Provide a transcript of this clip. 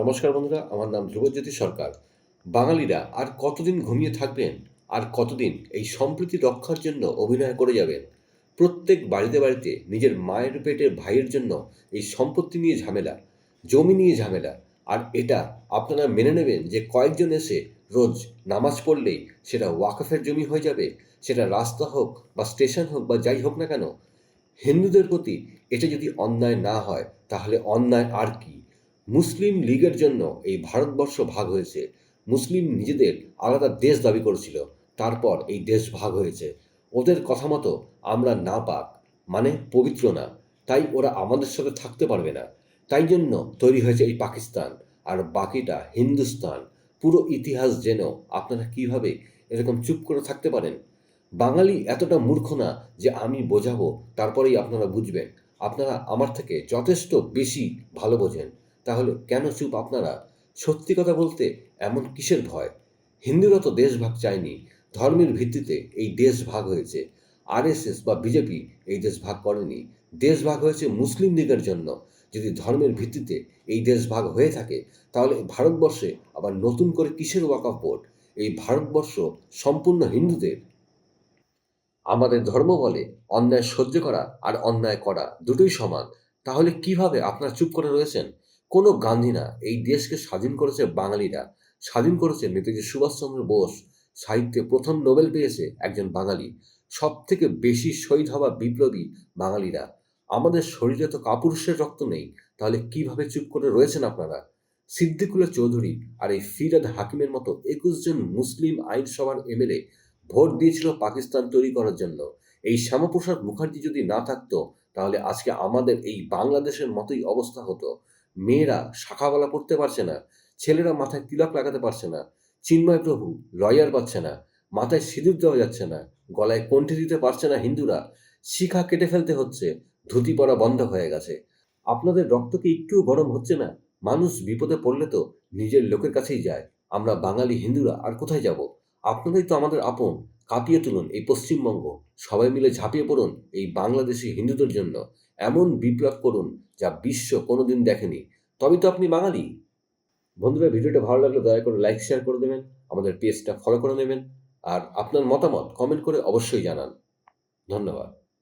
নমস্কার বন্ধুরা, আমার নাম ধ্রুবজ্যোতি সরকার। বাঙালিরা আর কতদিন ঘুমিয়ে থাকবেন, আর কতদিন এই সম্প্রীতি রক্ষার জন্য অভিনয় করে যাবেন? প্রত্যেক বাড়িতে বাড়িতে নিজের মায়ের পেটের ভাইয়ের জন্য এই সম্পত্তি নিয়ে ঝামেলা, জমি নিয়ে ঝামেলা, আর এটা আপনারা মেনে নেবেন যে কয়েকজন এসে রোজ নামাজ পড়লেই সেটা ওয়াকফের জমি হয়ে যাবে, সেটা রাস্তা হোক বা স্টেশন হোক বা যাই হোক না কেন, হিন্দুদের প্রতি এটা যদি অন্যায় না হয়, তাহলে অন্যায় আর কি? মুসলিম লীগের জন্য এই ভারতবর্ষ ভাগ হয়েছে। মুসলিম নিজেদের আলাদা দেশ দাবি করেছিল। তারপর এই দেশ ভাগ হয়েছে। ওদের কথা মতো আমরা না পাক মানে পবিত্র না। তাই ওরা আমাদের সাথে থাকতে পারবে না। তাই জন্য তৈরি হয়েছে এই পাকিস্তান, আর বাকিটা হিন্দুস্তান। পুরো ইতিহাস যেন আপনারা কীভাবে এরকম চুপ করে থাকতে পারেন? বাঙালি এতটা মূর্খ না যে আমি বোঝাবো, তারপরেই আপনারা বুঝবেন। আপনারা আমার থেকে যথেষ্ট বেশি ভালো বোঝেন। তাহলে কেন চুপ আপনারা? সত্যি কথা বলতে এমন কিসের ভয়? হিন্দুরা তো দেশ ভাগ চায়নি, ধর্মের ভিত্তিতে এই দেশ ভাগ হয়েছে। আরএসএস বা বিজেপি এই দেশ ভাগ করেনি। দেশ ভাগ হয়েছে মুসলিম লীগের জন্য। যদি ধর্মের ভিত্তিতে এই দেশ ভাগ হয়ে থাকে, তাহলে ভারতবর্ষে আবার নতুন করে কিসের ওয়াকফ বোর্ড? এই ভারতবর্ষ সম্পূর্ণ হিন্দুদের। আমাদের ধর্ম বলে অন্যায় সহ্য করা আর অন্যায় করা দুটোই সমান। তাহলে কীভাবে আপনারা চুপ করে রয়েছেন? কোনো গান্ধী না এই দেশকে স্বাধীন করেছে বাঙালিরা। স্বাধীন করেছে নেতাজি সুভাষচন্দ্র বোস। সাহিত্যে প্রথম নোবেল পেয়েছে একজন বাঙালি। সব থেকে বেশি শহীদ হওয়া বিপ্লবী বাঙালিরা। আমাদের শরীরে তো কাপুরুষের রক্ত নেই, তাহলে কীভাবে চুপ করে রয়েছেন আপনারা? সিদ্দিকুল্লা চৌধুরী আর এই ফিরাদ হাকিমের মতো একুশ জন মুসলিম আইনসভার এমএলএ ভোট দিয়েছিল পাকিস্তান তৈরি করার জন্য। এই শ্যামাপ্রসাদ মুখার্জি যদি না থাকতো, তাহলে আজকে আমাদের এই বাংলাদেশের মতোই অবস্থা হতো। মেয়েরা শাখাওয়ালা পড়তে পারছে না, ছেলেরা মাথায় তিলক লাগাতে পারছে না, চিন্ময় প্রভু লয়ার পাচ্ছে না, মাথায় সিঁদুর দেওয়া যাচ্ছে না, গলায় কণ্ঠে দিতে পারছে না হিন্দুরা, শিখা কেটে ফেলতে হচ্ছে, ধুতি পরা বন্ধ হয়ে গেছে। আপনাদের রক্ত কি একটুও গরম হচ্ছে না? মানুষ বিপদে পড়লে তো নিজের লোকের কাছেই যায়, আমরা বাঙালি হিন্দুরা আর কোথায় যাব? আপনারাই তো আমাদের আপন, কাঁপিয়ে তুলুন এই পশ্চিমবঙ্গ, সবাই মিলে ঝাঁপিয়ে পড়ুন এই বাংলাদেশি হিন্দুদের জন্য। এমন বিপ্লব করুন যা বিশ্ব কোনোদিন দেখেনি। তবে তো আপনি বাঙালি। বন্ধুরা, ভিডিওটা ভালো লাগলে দয়া করে লাইক শেয়ার করে দেবেন, আমাদের পেজটা ফলো করে নেবেন, আর আপনার মতামত কমেন্ট করে অবশ্যই জানান। ধন্যবাদ।